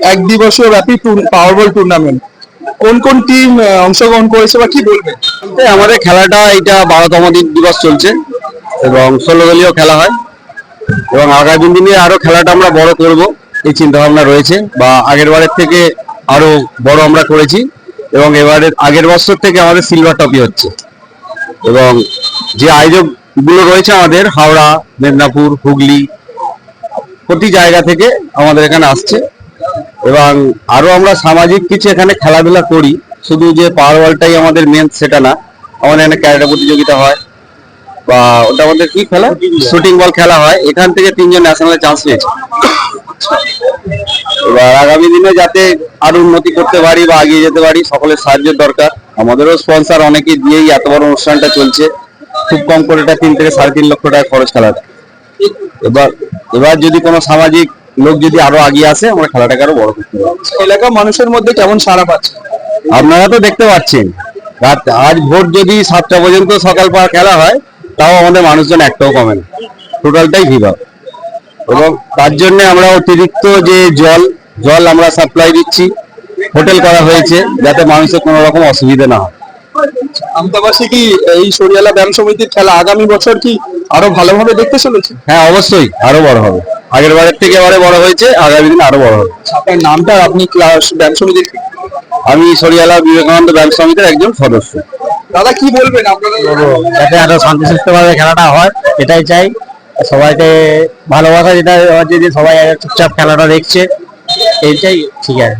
এক দিবসীয় ব্যাপী Powerball tournament কোন কোন টিম অংশগ্রহণ করেছে বা কি বলবে আমাদের খেলাটা এটা বারোতম দিবস চলছে এবং ষোলো দলীয় খেলা হয়। এবং আগামী দিনে আরও খেলাটা আমরা বড় করব, এই চিন্তা ভাবনা রয়েছে বা আগের বারের থেকে আরও বড় আমরা করেছি এবং এবারের আগের বছর থেকে আমাদের সিলভার টপি হচ্ছে। এবং যে আয়োজকগুলো রয়েছে আমাদের, হাওড়া, মেদিনীপুর, হুগলি, প্রতি জায়গা থেকে আমাদের এখানে আসছে। এবং আরও আমরা সামাজিক কিছু এখানে খেলাধুলা করি। শুধু যে পাওয়ার বলটাই আমাদের মেন সেটা না। আমাদের এখানে ক্যারেটা প্রতিযোগিতা হয় বা ওটা আমাদের কি খেলা? শুটিং বল খেলা হয়। এখান থেকে তিনজন ন্যাশনালে চান্স পেয়েছে এবার আগামী দিনে যাতে আরও উন্নতি করতে পারি বা এগিয়ে যেতে পারি সকলের সাহায্যের দরকার। আমাদেরও স্পন্সর অনেকে দিয়েই এত বড় অনুষ্ঠানটা চলছে। খুব কম করে এটা তিন থেকে সাড়ে তিন লক্ষ টাকা খরচ খেলাটা এবার এবার যদি কোনো সামাজিক লোক যদি আরও এগিয়ে আসে আমরা খেলাটাকে আরও বড় করতে পারব। এলাকার মানুষের মধ্যে কেমন সাড়া পাচ্ছে? আপনারা তো দেখতে পাচ্ছেন রাত আজ ভোর যদি সাতটা পর্যন্ত সকাল পার খেলা হয় তাও আমাদের মানুষজন একটাও কমে না। টোটালটাই ভিড় হয়। এবং তার জন্য আমরা অতিরিক্ত যে জল জল আমরা সাপ্লাই দিচ্ছি হোটেল করা হয়েছে যাতে মানুষের কোনো রকম অসুবিধা না হয়। আমতাবাসী কি এই সরিয়ালা ব্যায়াম সমিতির খেলা আগামী বছর কি আরও ভালোভাবে দেখতে চলেছে? হ্যাঁ অবশ্যই আরও বড় হবে। আগের বারের থেকে এবারে বড় হয়েছে আগামী দিন আরও বড় হবে। আপনার নামটা আপনি ক্লাস ব্যায়াম সমিতির আমি সরিয়ালা বিবেকানন্দ ব্যাংক সমিতির একজন সদস্য। দাদা কি বলবেন আপনারা? যাতে আরও শান্তিসুস্থভাবে খেলাটা হয় এটাই চাই। সবাইকে ভালোবাসা যেটা যে সবাই চুপচাপ খেলাটা দেখছে এইটাই ঠিক আছে।